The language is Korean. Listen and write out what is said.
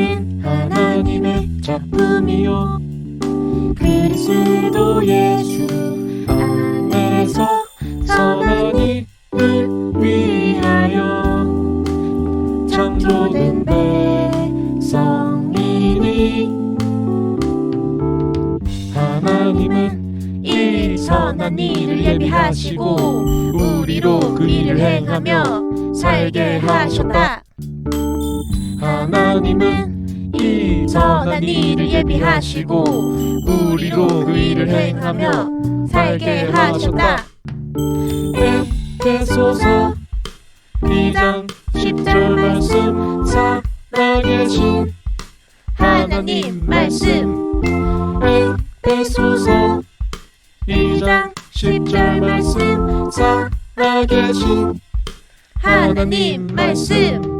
나는 하나님의 작품이요. 그리스도 예수 안에서 선한 일을 위하여. 창조된 백성이니. 하나님은 이 선한 일을 예비하시고 우리로 그 일을 행하며 살게 하셨다. 하나님은 이 선한 일을 예비하시고 우리로 그 일을 행하며 살게 하셨다. 에베소서 2장 10절 말씀 살아계신 하나님 말씀. 에베소서 2장 10절 말씀 살아계신 하나님 말씀